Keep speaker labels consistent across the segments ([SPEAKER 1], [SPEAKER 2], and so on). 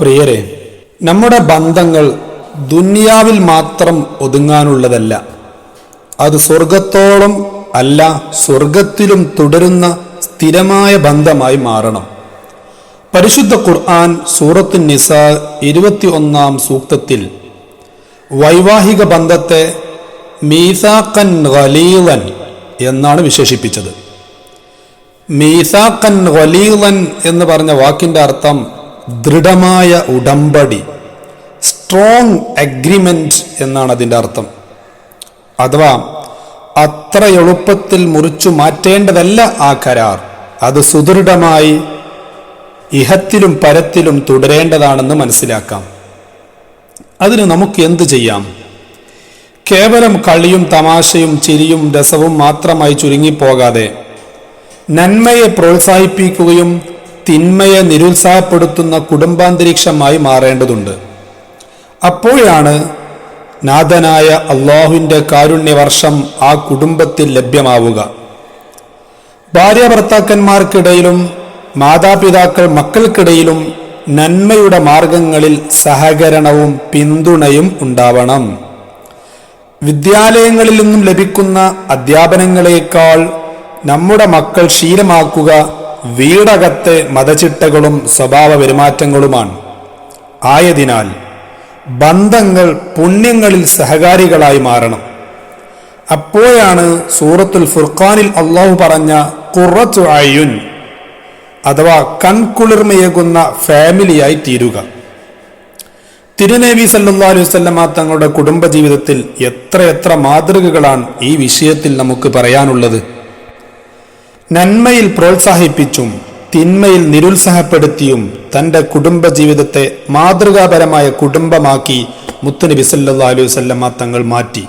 [SPEAKER 1] പ്രിയരെ നമ്മുടെ ബന്ധങ്ങൾ ദുനിയാവിൽ മാത്രം ഒതുങ്ങാനുള്ളതല്ല. അത് സ്വർഗത്തോളം അല്ല സ്വർഗത്തിലും തുടരുന്ന സ്ഥിരമായ ബന്ധമായി മാറണം. പരിശുദ്ധ ഖുർആൻ സൂറത്ത് നിസ ഇരുപത്തി ഒന്നാം സൂക്തത്തിൽ വൈവാഹിക ബന്ധത്തെ മീസാക്കൻ ഖലീവൻ എന്നാണ് വിശേഷിപ്പിച്ചത്. മീസാക്കൻ ഖലീവൻ എന്ന് പറഞ്ഞ വാക്കിന്റെ അർത്ഥം ദൃഢമായ ഉടമ്പടി സ്ട്രോങ് അഗ്രിമെന്റ് എന്നാണ് അതിന്റെ അർത്ഥം. അഥവാ അത്ര എളുപ്പത്തിൽ മുറിച്ചു മാറ്റേണ്ടതല്ല ആ കരാർ. അത് സുദൃഢമായി ഇഹത്തിലും പരത്തിലും തുടരേണ്ടതാണെന്ന് മനസ്സിലാക്കാം. അതിന് നമുക്ക് എന്ത് ചെയ്യാം? കേവലം കളിയും തമാശയും ചിരിയും രസവും മാത്രമായി ചുരുങ്ങിപ്പോകാതെ നന്മയെ പ്രോത്സാഹിപ്പിക്കുകയും തിന്മയെ നിരുത്സാഹപ്പെടുത്തുന്ന കുടുംബാന്തരീക്ഷമായി മാറേണ്ടതുണ്ട്. അപ്പോഴാണ് നാഥനായ അള്ളാഹുവിന്റെ കാരുണ്യവർഷം ആ കുടുംബത്തിൽ ലഭ്യമാവുക. ഭാര്യ ഭർത്താക്കന്മാർക്കിടയിലും മാതാപിതാക്കൾ മക്കൾക്കിടയിലും നന്മയുടെ മാർഗങ്ങളിൽ സഹകരണവും പിന്തുണയും ഉണ്ടാവണം. വിദ്യാലയങ്ങളിൽ നിന്നും ലഭിക്കുന്ന അധ്യാപനങ്ങളെക്കാൾ നമ്മുടെ മക്കൾ ശീലമാക്കുക വീടകത്തെ മതചിട്ടകളും സ്വഭാവ പെരുമാറ്റങ്ങളുമാണ്. ആയതിനാൽ ബന്ധങ്ങൾ പുണ്യങ്ങളിൽ സഹകാരികളായി മാറണം. അപ്പോഴാണ് സൂറത്തുൽ ഫുർഖാനിൽ അള്ളാഹു പറഞ്ഞ കുറച്ചു അയുൻ അഥവാ കൺകുളിർമയേകുന്ന ഫാമിലിയായി തീരുക. തിരുനേവി സല്ലാ അലൈഹി വസല്ലമ തങ്ങളുടെ കുടുംബജീവിതത്തിൽ എത്രയെത്ര മാതൃകകളാണ് ഈ വിഷയത്തിൽ നമുക്ക് പറയാനുള്ളത്. നന്മയിൽ പ്രോത്സാഹിപ്പിച്ചും തിന്മയിൽ നിരുത്സാഹപ്പെടുത്തിയും തന്റെ കുടുംബ ജീവിതത്തെ മാതൃകാപരമായ കുടുംബമാക്കി മുത്തുനബി സല്ലാ അലൈഹി വസല്ലമ തങ്ങൾ മാറ്റി.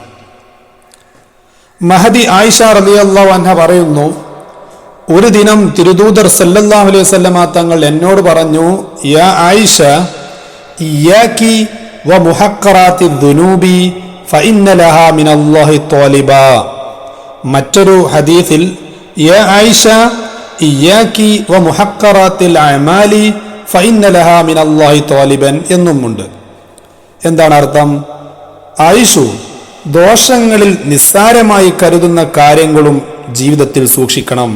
[SPEAKER 1] മഹദി ആയിഷ റളിയല്ലാഹു അൻഹ പറയുന്നു ഒരു ദിനം തിരുദൂതർ സല്ലല്ലാഹു അലൈഹി വസല്ലമ തങ്ങൾ എന്നോട് പറഞ്ഞു യാ ആയിഷ ഇയാക്കി വ മുഹക്കറാത്തി ദുനൂബി ഫഇന്ന ലഹാ മിനല്ലാഹി ത്വാലിബ. മറ്റൊരു ഹദീസിൽ യാ عائشة ഇയാക്കി ومحقرات الأعمال فإن لها من الله ത്വാലിബൻ എന്നുമുണ്ട്. എന്താണ് അർത്ഥം? ആയിഷു ദോഷങ്ങളിൽ നിസ്സാരമായി കരുതുന്ന കാര്യങ്ങളും ജീവിതത്തിൽ സൂക്ഷിക്കണം.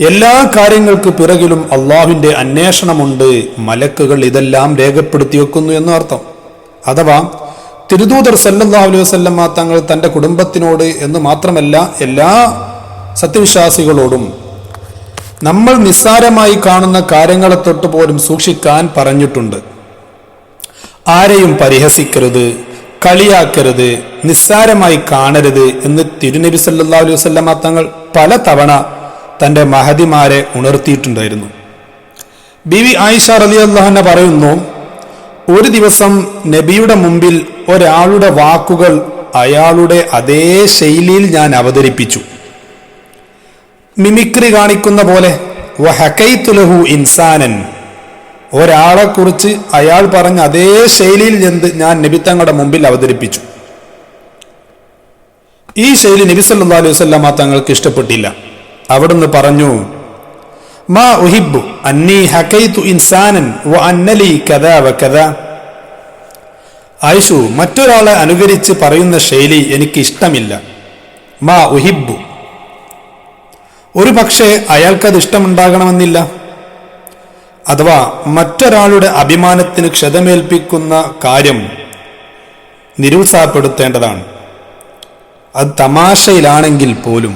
[SPEAKER 1] എല്ലാ കാര്യങ്ങൾക്ക് പിറകിലും അള്ളാഹുവിന്റെ അന്വേഷണമുണ്ട്. മലക്കുകൾ ഇതെല്ലാം രേഖപ്പെടുത്തി വെക്കുന്നു എന്ന് അർത്ഥം. അഥവാ തിരുദൂതർ സല്ലല്ലാഹു അലൈഹി വസല്ലമ തങ്ങൾ തന്റെ കുടുംബത്തിനോട് എന്ന് മാത്രമല്ല എല്ലാ സത്യവിശ്വാസികളോടും നമ്മൾ നിസ്സാരമായി കാണുന്ന കാര്യങ്ങളെ തൊട്ട് പോലും സൂക്ഷിക്കാൻ പറഞ്ഞിട്ടുണ്ട്. ആരെയും പരിഹസിക്കരുത് കളിയാക്കരുത് നിസ്സാരമായി കാണരുത് എന്ന് തിരുനബി സല്ലാ അലൈഹി വസല്ലമ തങ്ങൾ പല തവണ തന്റെ മഹതിമാരെ ഉണർത്തിയിട്ടുണ്ടായിരുന്നു. ബി വി ആയിഷ റലി അള്ളാഹന പറയുന്നു ഒരു ദിവസം നബിയുടെ മുമ്പിൽ ഒരാളുടെ വാക്കുകൾ അയാളുടെ അതേ ശൈലിയിൽ ഞാൻ അവതരിപ്പിച്ചു. മിമിക്രി കാണിക്കുന്ന പോലെ വഹക്കൈത്തുലഹു ഇൻസാനൻ. ഒരാളെക്കുറിച്ച് അയാൾ പറഞ്ഞ അതേ ശൈലിയിൽ എന്ത് ഞാൻ നബി തങ്ങളുടെ മുമ്പിൽ അവതരിപ്പിച്ചു. ഈ ശൈലി നബി സല്ലാ അലൈഹി വസല്ലമ തങ്ങൾക്ക് ഇഷ്ടപ്പെട്ടില്ല. അവിടുന്ന് പറഞ്ഞു മാ ഉഹിബു അന്നി ഹക്കൈത്തു ഇൻസാനൻ വ അന്നലി കഥ വ കഥ മറ്റൊരാളെ അനുകരിച്ച് പറയുന്ന ശൈലി എനിക്ക് ഇഷ്ടമില്ല. മാ ഉഹിബു ഒരു പക്ഷേ അയാൾക്കത് ഇഷ്ടമുണ്ടാകണമെന്നില്ല. അഥവാ മറ്റൊരാളുടെ അഭിമാനത്തിന് ക്ഷതമേൽപ്പിക്കുന്ന കാര്യം നിരുത്സാഹപ്പെടുത്തേണ്ടതാണ്. അത് തമാശയിലാണെങ്കിൽ പോലും.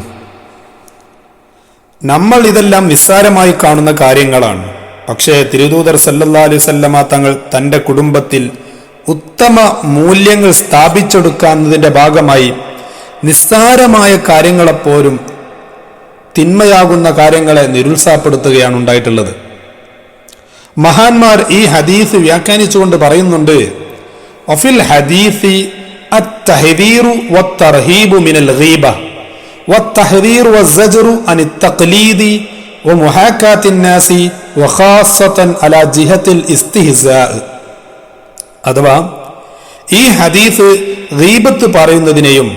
[SPEAKER 1] നമ്മൾ ഇതെല്ലാം നിസ്സാരമായി കാണുന്ന കാര്യങ്ങളാണ്. പക്ഷേ തിരുദൂതർ സല്ലല്ലാ അലൈഹി തങ്ങൾ തന്റെ കുടുംബത്തിൽ ഉത്തമ മൂല്യങ്ങൾ സ്ഥാപിച്ചെടുക്കുന്നതിന്റെ ഭാഗമായി നിസ്സാരമായ കാര്യങ്ങളെപ്പോലും തിന്മയാകുന്ന കാര്യങ്ങളെ നിരുത്സാഹപ്പെടുത്തുകയാണ് ഉണ്ടായിട്ടുള്ളത് മഹാന്മാർ ഈ ഹദീസ് വ്യാഖ്യാനിച്ചുകൊണ്ട് പറയുന്നുണ്ട് ഒഫിൽ ഹദീസി التحذير والترهيب من الغيبة والتحذير والزجر عن التقليد ومحاكاة الناس وخاصة على جهة الاستهزاء അഥവാ ഈ ഹദീസ് ഗീബത്ത് പറയുന്നതിനെയും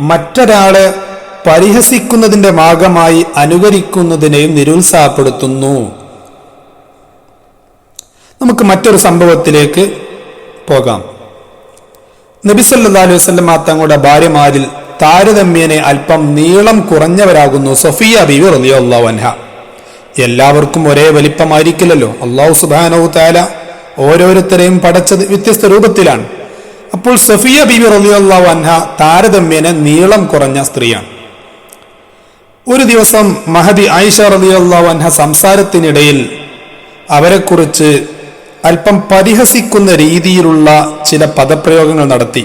[SPEAKER 1] മറ്റൊരാളെ പരിഹസിക്കുന്നതിന്റെ ഭാഗമായി അനുകരിക്കുന്നതിനെയും നിരുത്സാഹപ്പെടുത്തുന്നു. നമുക്ക് മറ്റൊരു സംഭവത്തിലേക്ക് പോകാം. നബിസല്ലാ അലൈഹി തങ്ങളുടെ ഭാര്യമാരിൽ താരതമ്യേനെ അല്പം നീളം കുറഞ്ഞവരാകുന്നു സൊഫിയ ബിബി റളിയല്ലാഹു അൻഹ. എല്ലാവർക്കും ഒരേ വലിപ്പമായിരിക്കില്ലല്ലോ. അള്ളാഹു സുബാനവു താല ഓരോരുത്തരെയും പടച്ചത് വ്യത്യസ്ത രൂപത്തിലാണ്. അപ്പോൾ സഫിയ ബിബി റളിയല്ലാഹു അൻഹ താരതമ്യേന നീളം കുറഞ്ഞ സ്ത്രീയാണ്. ഒരു ദിവസം മഹദി ആയിഷ റളിയല്ലാഹു അൻഹ സംസാരത്തിനിടയിൽ അവരെക്കുറിച്ച് അല്പം പരിഹസിക്കുന്ന രീതിയിലുള്ള ചില പദപ്രയോഗങ്ങൾ നടത്തി.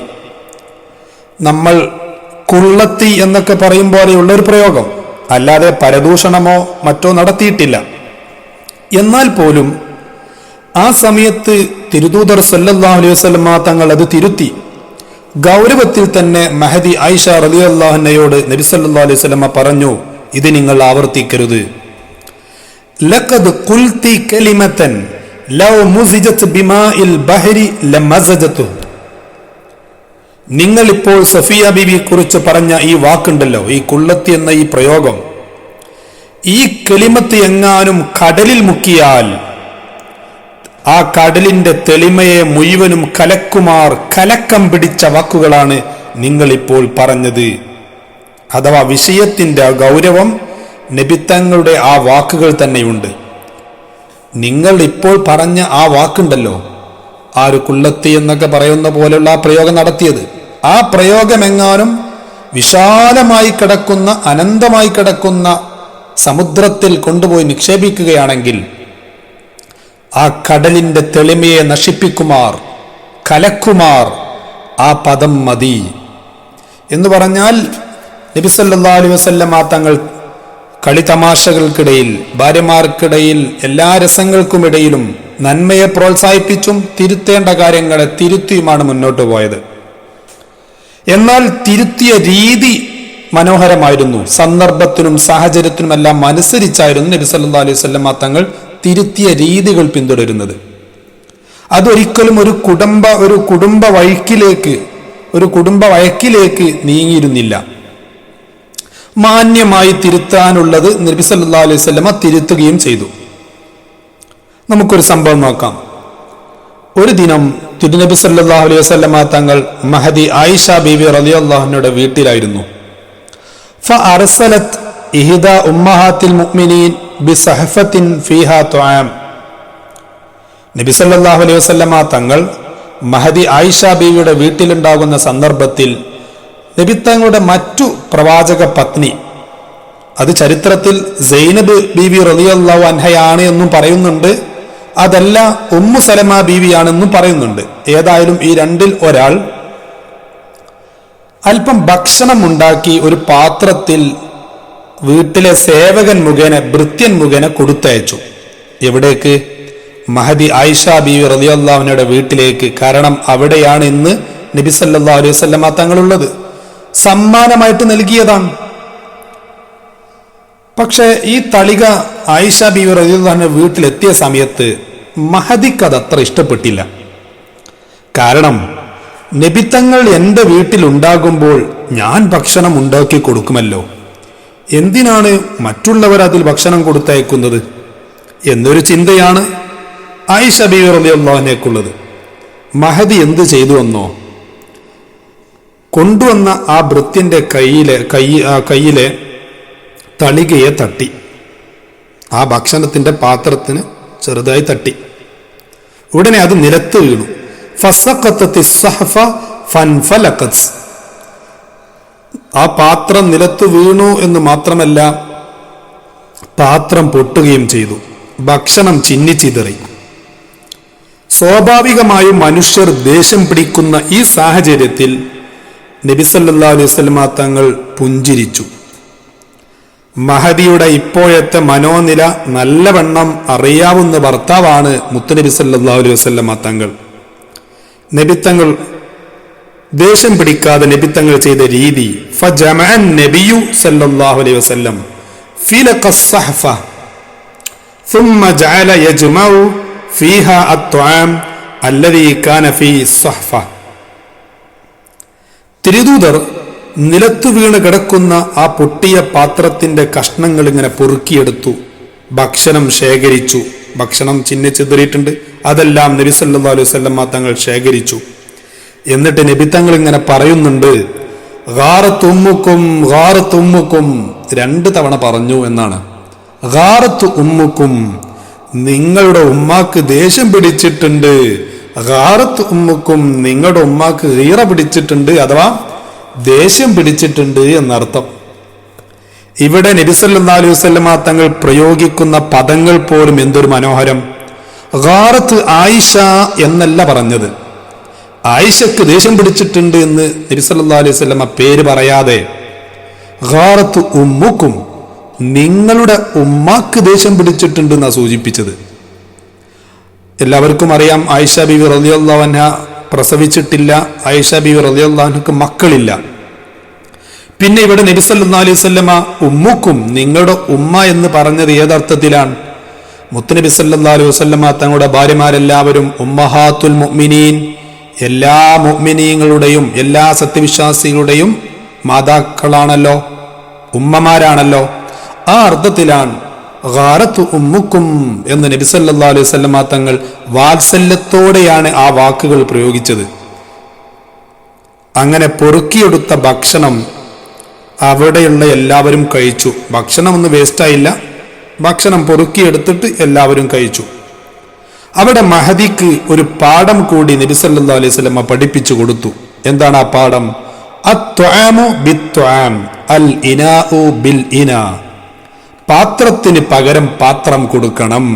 [SPEAKER 1] നമ്മൾ കുള്ളത്തി എന്നൊക്കെ പറയും പോലെയുള്ള ഒരു പ്രയോഗം. അല്ലാതെ പരദൂഷണമോ മറ്റോ നടത്തിയിട്ടില്ല. എന്നാൽ പോലും ആ സമയത്ത് തിരുദൂതർ സല്ലല്ലാഹു അലൈഹി വസ്ലമ തങ്ങൾ അത് തിരുത്തി. ഗൗരവത്തിൽ തന്നെ മഹദി ആയിഷ റളിയല്ലാഹുന്നയോട് നബി സല്ലല്ലാഹു അലൈഹി വസല്ലമ പറഞ്ഞു ഇത് നിങ്ങൾ ആവർത്തിക്കരുത്. ലഖദ് ഖുൽതി കലിമതൻ ലൗ ബഹരി നിങ്ങൾ ഇപ്പോൾ സഫിയ ബിബിയെ കുറിച്ച് പറഞ്ഞ ഈ വാക്കുണ്ടല്ലോ ഈ കുള്ളത്തി എന്ന ഈ പ്രയോഗം. ഈ കെളിമത്ത് എങ്ങാനും കടലിൽ മുക്കിയാൽ ആ കടലിന്റെ തെളിമയെ മുഴുവനും കലക്കുമാർ കലക്കം പിടിച്ച വാക്കുകളാണ് നിങ്ങൾ ഇപ്പോൾ പറഞ്ഞത്. അഥവാ വിഷയത്തിന്റെ ഗൗരവം നബിത്തങ്ങളുടെ ആ വാക്കുകൾ തന്നെയുണ്ട്. നിങ്ങൾ ഇപ്പോൾ പറഞ്ഞ ആ വാക്കുണ്ടല്ലോ. ആര് കുള്ളത്തി എന്നൊക്കെ പറയുന്ന പോലെയുള്ള ആ പ്രയോഗം നടത്തിയത്. ആ പ്രയോഗമെങ്ങാനും വിശാലമായി കിടക്കുന്ന അനന്തമായി കിടക്കുന്ന സമുദ്രത്തിൽ കൊണ്ടുപോയി നിക്ഷേപിക്കുകയാണെങ്കിൽ ആ കടലിന്റെ തെളിമയെ നശിപ്പിക്കുമാർ കലക്കുമാർ ആ പദം മതി. എന്ന് പറഞ്ഞാൽ നബിസല്ലാ അലൈഹി വസല്ലമ തങ്ങൾ കളിതമാശകൾക്കിടയിൽ ഭാര്യമാർക്കിടയിൽ എല്ലാ രസങ്ങൾക്കുമിടയിലും നന്മയെ പ്രോത്സാഹിപ്പിച്ചും തിരുത്തേണ്ട കാര്യങ്ങളെ തിരുത്തിയുമാണ് മുന്നോട്ട് പോയത്. എന്നാൽ തിരുത്തിയ രീതി മനോഹരമായിരുന്നു. സന്ദർഭത്തിനും സാഹചര്യത്തിനുമെല്ലാം അനുസരിച്ചായിരുന്നു നബി സല്ലാ അലൈഹി വസല്ലമ തങ്ങൾ തിരുത്തിയ രീതികൾ പിന്തുടരുന്നത്. അതൊരിക്കലും ഒരു കുടുംബ ഒരു കുടുംബ വഴിക്കിലേക്ക് ഒരു കുടുംബ വഴക്കിലേക്ക് നീങ്ങിയിരുന്നില്ല. മാന്യമായി തിരുത്താനുള്ളത് നബി സല്ലാ അലൈഹി സ്വലമ തിരുത്തുകയും ചെയ്തു. നമുക്കൊരു സംഭവം നോക്കാം. ഒരു ദിനം തിരുനബി സല്ലാ അലൈഹി വസല്ലമ തങ്ങൾ മഹദി ആയിഷ ബീബി വീട്ടിലായിരുന്നു. ബിസഹഫത്തിൻ ഫീഹാ തുആം. നബി സല്ലല്ലാഹു അലൈഹി വസല്ലമ തങ്ങൾ മഹദി ആയിഷ ബീവിയുടെ വീട്ടിലുണ്ടാകുന്ന സന്ദർഭത്തിൽ നബി തങ്ങളുടെ മറ്റു പ്രവാചക പത്നി. അത് ചരിത്രത്തിൽ സൈനബ് ബീവി റളിയല്ലാഹു അൻഹയാണ് എന്നും പറയുന്നുണ്ട്. അതല്ല ഉമ്മു സലമ ബീവിയാണെന്നും പറയുന്നുണ്ട്. ഏതായാലും ഈ രണ്ടിൽ ഒരാൾ അല്പം ഭക്ഷണം ഉണ്ടാക്കി ഒരു പാത്രത്തിൽ വീട്ടിലെ സേവകൻ മുഖേന ഭൃത്യൻ മുഖേന കൊടുത്തയച്ചു. എവിടേക്ക്? മഹദി ആയിഷ ബീവി റളിയല്ലാഹുവിനയുടെ വീട്ടിലേക്ക്. കാരണം അവിടെയാണ് ഇന്ന് നബി സല്ലല്ലാഹു അലൈഹി വസല്ലമ തങ്ങളുള്ളത്. സമ്മാനമായിട്ട് നൽകിയതാണ്. പക്ഷെ ഈ തളിക ആയിഷ ബീവി റളിയല്ലാഹുവിന്റെ വീട്ടിലെത്തിയ സമയത്ത് മഹദിക്ക് അത് അത്ര ഇഷ്ടപ്പെട്ടില്ല. കാരണം നബിത്തങ്ങൾ എന്റെ വീട്ടിലുണ്ടാകുമ്പോൾ ഞാൻ ഭക്ഷണം ഉണ്ടാക്കി കൊടുക്കുമല്ലോ. എന്തിനാണ് മറ്റുള്ളവർ അതിൽ ഭക്ഷണം കൊടുത്തയക്കുന്നത്? എന്നൊരു ചിന്തയാണ് ആയിഷ ബീവി റളിയല്ലാഹുവിനേക്കുള്ളത് മഹദി എന്ത് ചെയ്തു എന്നോ കൊണ്ടുവന്ന ആ ഭൃത്യന്റെ കയ്യിലെ കൈ കയ്യിലെ തളികയെ തട്ടി. ആ ഭക്ഷണത്തിന്റെ പാത്രത്തിന് ചെറുതായി തട്ടി. ഉടനെ അത് നിലത്ത് വീണു. ആ പാത്രം നിലത്ത് വീണു എന്ന് മാത്രമല്ല പാത്രം പൊട്ടുകയും ചെയ്തു. ഭക്ഷണം ചിന്നിച്ചിതറി. സ്വാഭാവികമായും മനുഷ്യർ ദേഷ്യം പിടിക്കുന്ന ഈ സാഹചര്യത്തിൽ നബിസല്ലാ അലൈഹി സ്വലമ തങ്ങൾ പുഞ്ചിരിച്ചു മഹദിയുടെ ഇപ്പോഴത്തെ മനോനില നല്ലവണ്ണം അറിയാവുന്ന ഭർത്താവാണ് മുത്തുനബി സല്ലാ അലൈഹി വസല്ലമ തങ്ങൾ നബിത്തങ്ങൾ ദേഷ്യം പിടിക്കാതെ നബിത്തങ്ങൾ ചെയ്ത രീതി ഫജമഅൻ നബിയു സല്ലല്ലാഹു അലൈഹി വസല്ലം ഫിലഖ الصحف ثم جعل يجمع فيها الطعام الذي كان في الصحفه തിരുദൂതർ നിലത്തു വീണ് കിടക്കുന്ന ആ പൊട്ടിയ പാത്രത്തിന്റെ കഷ്ണങ്ങൾ ഇങ്ങനെ പൊറുക്കിയെടുത്തു. ഭക്ഷണം ശേഖരിച്ചു. ഭക്ഷണം ചിന്നിച്ചിതറിയിട്ടുണ്ട്. അതെല്ലാം നബി സല്ലല്ലാഹു അലൈഹി സ്വല്ലമ്മ തങ്ങൾ ശേഖരിച്ചു. എന്നിട്ട് നബി തങ്ങൾ ഇങ്ങനെ പറയുന്നുണ്ട് ഗാറത്ത് ഉമ്മുക്കും ഗാറത്ത് തുമ്മുക്കും രണ്ട് തവണ പറഞ്ഞു എന്നാണ്. ഗാറത്ത് ഉമ്മുക്കും നിങ്ങളുടെ ഉമ്മാക്ക് ദേഷ്യം പിടിച്ചിട്ടുണ്ട്. ഗാറത്ത് ഉമ്മക്കും നിങ്ങളുടെ ഉമ്മാക്ക് ഈറ പിടിച്ചിട്ടുണ്ട് അഥവാ ദേഷ്യം പിടിച്ചിട്ടുണ്ട് എന്നർത്ഥം. ഇവിടെ നബിസല്ലാ അലൈഹി വസല്ലമ തങ്ങൾ പ്രയോഗിക്കുന്ന പദങ്ങൾ പോലും എന്തൊരു മനോഹരം. ഗാറത്ത് ആയിഷ എന്നല്ല പറഞ്ഞത്. ആയിഷക്ക് ദേഷ്യം പിടിച്ചിട്ടുണ്ട് എന്ന് നബിസല്ലാ അലൈഹി വസല്ലമ പേര് പറയാതെ ഗാറത്ത് ഉമ്മുക്കും നിങ്ങളുടെ ഉമ്മാക്ക് ദേഷ്യം പിടിച്ചിട്ടുണ്ട് എന്നാണ് സൂചിപ്പിച്ചത്. എല്ലാവർക്കും അറിയാം ആയിഷ ബിവി റലിയുള്ളവൻഹ പ്രസവിച്ചിട്ടില്ല ആയിഷ ബിവി റലിയുള്ളവനക്ക് മക്കളില്ല. പിന്നെ ഇവിടെ നബിസല്ലാ അലൈഹി സ്വല്ലമ ഉമ്മുക്കും നിങ്ങളുടെ ഉമ്മ എന്ന് പറഞ്ഞത് ഏതർത്ഥത്തിലാണ്? മുത്തനബി സല്ലാ അലൈഹി വസല്ലമ തങ്ങളുടെ ഭാര്യമാരെല്ലാവരും ഉമ്മഹാത്തുൽ മുഅ്മിനീൻ. എല്ലാ മുഅ്മിനീങ്ങളുടെയും എല്ലാ സത്യവിശ്വാസികളുടെയും മാതാക്കളാണല്ലോ ഉമ്മമാരാണല്ലോ. ആ അർത്ഥത്തിലാണ് ഗാറത്തു ഉമ്മുക്കും എന്ന് നബി സല്ലാ അലൈഹി വസല്ലമ തങ്ങൾ വാത്സല്യത്തോടെയാണ് ആ വാക്കുകൾ പ്രയോഗിച്ചത്. അങ്ങനെ പൊറുക്കിയെടുത്ത ഭക്ഷണം അവിടെയുള്ള എല്ലാവരും കഴിച്ചു. ഭക്ഷണം ഒന്നും വേസ്റ്റായില്ല ഭക്ഷണം പൊറുക്കിയെടുത്തിട്ട് എല്ലാവരും കഴിച്ചു. അവിടെ മഹദിക്ക് ഒരു പാഠം കൂടി നബി നബിസല്ലാ അലൈഹി സ്വലമ പഠിപ്പിച്ചു കൊടുത്തു. എന്താണ് ആ പാഠം? അൽ ഇനാ ബിൽ ഇന. പാത്രത്തിന് പകരം പാത്രം കൊടുക്കണം.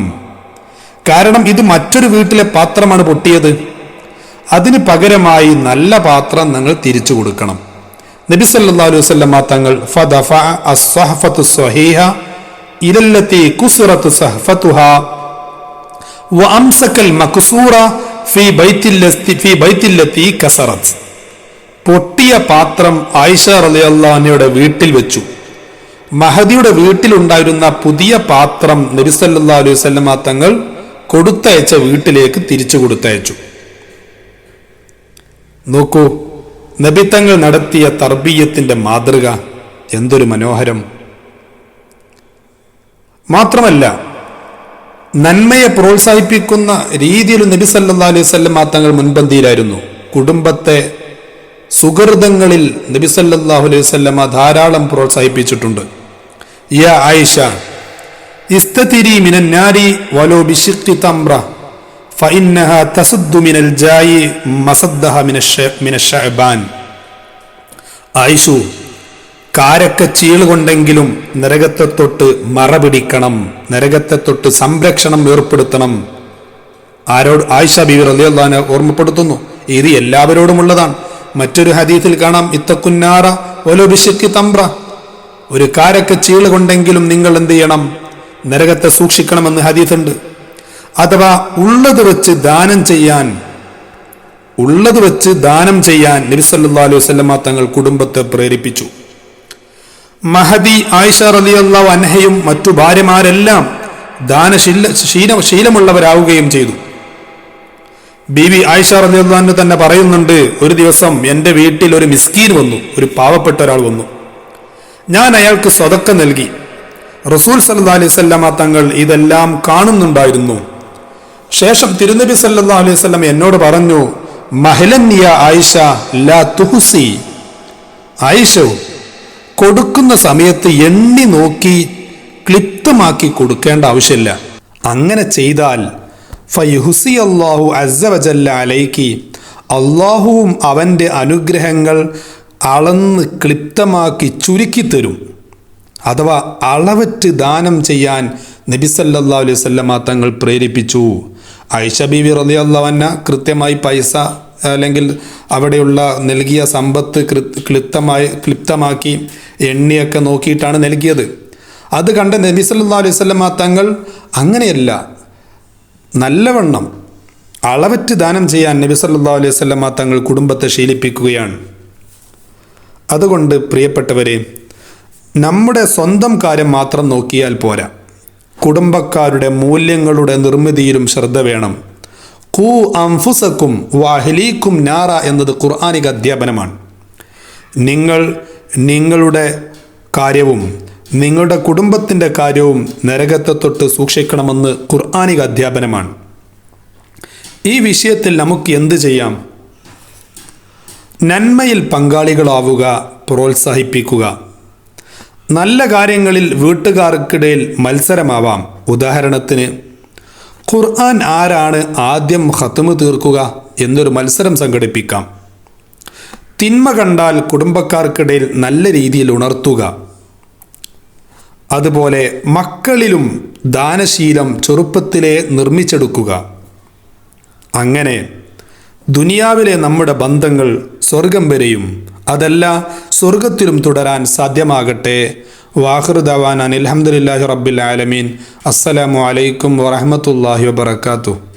[SPEAKER 1] കാരണം ഇത് മറ്റൊരു വീട്ടിലെ പാത്രമാണ് പൊട്ടിയത്. അതിന് പകരമായി നല്ല പാത്രം നിങ്ങൾ തിരിച്ചു കൊടുക്കണം. നബി സല്ലല്ലാഹു അലൈഹി വസല്ലമ തങ്ങൾ പൊട്ടിയ പാത്രം ആയിഷ റളിയല്ലാഹുവിന്റെ വീട്ടിൽ വെച്ചു. മഹദിയുടെ വീട്ടിലുണ്ടായിരുന്ന പുതിയ പാത്രം നബി സല്ലല്ലാഹു അലൈഹി വസല്ലമ തങ്ങൾ കൊടുത്തയച്ച വീട്ടിലേക്ക് തിരിച്ചു കൊടുത്തയച്ചു. നോക്കൂ നബിത്തങ്ങൾ നടത്തിയ തർബീയത്തിന്റെ മാതൃക എന്തൊരു മനോഹരം. മാത്രമല്ല നന്മയെ പ്രോത്സാഹിപ്പിക്കുന്ന രീതിയിൽ നബി സല്ലാ അലൈഹി സ്വല്ലം തങ്ങൾ മുൻപന്തിയിലായിരുന്നു. കുടുംബത്തെ സുഹൃതങ്ങളിൽ നബി സല്ലല്ലാഹു അലൈഹി വസല്ലമ ധാരാളം പ്രോത്സാഹിപ്പിച്ചിട്ടുണ്ട്. ചീളുകൊണ്ടെങ്കിലും കാരക്ക കൊണ്ടെങ്കിലും നരകത്തെ തൊട്ട് മറ പിടിക്കണം നരകത്തെ തൊട്ട് സംരക്ഷണം ഏർപ്പെടുത്തണം. ആരോട് ആയിഷ ബിബി റലിയുള്ള ഓർമ്മപ്പെടുത്തുന്നു ഇത് എല്ലാവരോടുമുള്ളതാണ്. മറ്റൊരു ഹദീത്തിൽ കാണാം ഇത്തക്കുന്നാറ ഒലോബിശക്കി തമ്പ്ര ഒരു കാരക്ക ചീളുകൊണ്ടെങ്കിലും നിങ്ങൾ എന്ത് ചെയ്യണം? നരകത്തെ സൂക്ഷിക്കണമെന്ന് ഹദീത്തുണ്ട് അഥവാ ഉള്ളത് വെച്ച് ദാനം ചെയ്യാൻ ഉള്ളത് വെച്ച് ദാനം ചെയ്യാൻ നബിസല്ലാ അലൈഹി വസല്ലമ തങ്ങൾ കുടുംബത്തെ പ്രേരിപ്പിച്ചു. മഹദി ആയിഷ റളിയല്ലാഹു അൻഹയും മറ്റു ഭാര്യമാരെല്ലാം ദാനശീല ശീല ശീലമുള്ളവരാവുകയും ചെയ്തു. ബീവി ആയിഷ റളിയല്ലാഹു തന്നെ പറയുന്നുണ്ട് ഒരു ദിവസം എന്റെ വീട്ടിൽ ഒരു മിസ്കീൻ വന്നു ഒരു പാവപ്പെട്ട ഒരാൾ വന്നു. ഞാൻ അയാൾക്ക് സ്വതക്ക നൽകി. റസൂൽ സല്ലാ അലൈഹി സ്വല്ലമ തങ്ങൾ ഇതെല്ലാം കാണുന്നുണ്ടായിരുന്നു. ശേഷം തിരുനബി സല്ലാ അലൈഹി സ്വല്ലം എന്നോട് പറഞ്ഞു മഹലന്യ ആയിഷ ലാ തുഹുസി. ആയിഷോ കൊടുക്കുന്ന സമയത്ത് എണ്ണി നോക്കി ക്ലിപ്തമാക്കി കൊടുക്കേണ്ട ആവശ്യമില്ല. അങ്ങനെ ചെയ്താൽ ഫയുഹുസി അള്ളാഹു അസവജല്ല അലൈക്ക് അള്ളാഹുവും അവന്റെ അനുഗ്രഹങ്ങൾ അളന്ന് ക്ലിപ്തമാക്കി ചുരുക്കി തരും. അഥവാ അളവറ്റ് ദാനം ചെയ്യാൻ നബിസല്ലാ അലൈഹി സ്വല്ലമ തങ്ങൾ പ്രേരിപ്പിച്ചു. ഐഷ റലി അള്ളവന്ന കൃത്യമായി പൈസ അല്ലെങ്കിൽ അവിടെയുള്ള നൽകിയ സമ്പത്ത് ക്ലിപ്തമായി ക്ലിപ്തമാക്കി എണ്ണിയൊക്കെ നോക്കിയിട്ടാണ് നൽകിയത്. അത് കണ്ട നബി സല്ലാ അലൈഹി സ്വല്ലമ തങ്ങൾ അങ്ങനെയല്ല നല്ലവണ്ണം അളവറ്റ് ദാനം ചെയ്യാൻ നബി സല്ലാ അലൈഹി സ്വല്ലമ തങ്ങൾ കുടുംബത്തെ ശീലിപ്പിക്കുകയാണ്. അതുകൊണ്ട് പ്രിയപ്പെട്ടവരെ നമ്മുടെ സ്വന്തം കാര്യം മാത്രം നോക്കിയാൽ പോരാ. കുടുംബക്കാരുടെ മൂല്യങ്ങളുടെ നിർമ്മിതിയിലും ശ്രദ്ധ വേണം. കൂ അംഫുസക്കും വാഹലീക്കും നാറ എന്നത് ഖുർആാനിക അധ്യാപനമാണ്. നിങ്ങൾ നിങ്ങളുടെ കാര്യവും നിങ്ങളുടെ കുടുംബത്തിന്റെ കാര്യവും നരകത്തെ തൊട്ട് സൂക്ഷിക്കണമെന്ന് ഖുർആാനിക അധ്യാപനമാണ്. ഈ വിഷയത്തിൽ നമുക്ക് എന്ത് ചെയ്യാം? നന്മയിൽ പങ്കാളികളാവുക പ്രോത്സാഹിപ്പിക്കുക. നല്ല കാര്യങ്ങളിൽ വീട്ടുകാർക്കിടയിൽ മത്സരമാവാം. ഉദാഹരണത്തിന് ഖുർആൻ ആരാണ് ആദ്യം ഹത്തുമ് തീർക്കുക എന്നൊരു മത്സരം സംഘടിപ്പിക്കാം. തിന്മ കണ്ടാൽ കുടുംബക്കാർക്കിടയിൽ നല്ല രീതിയിൽ ഉണർത്തുക. അതുപോലെ മക്കളിലും ദാനശീലം ചെറുപ്പത്തിലെ നിർമ്മിച്ചെടുക്കുക. അങ്ങനെ ദുനിയാവിലെ നമ്മുടെ ബന്ധങ്ങൾ സ്വർഗം വരെയും അതല്ല സ്വർഗത്തിലും തുടരാൻ സാധ്യമാകട്ടെ. വാഹൃദവാൻ അനിൽഹമ്മദില്ലാഹി റബ്ബിൽ ആലമീൻ. അസ്സലാമു അലൈക്കും വറഹമത്തല്ലാഹി വബർക്കാത്തു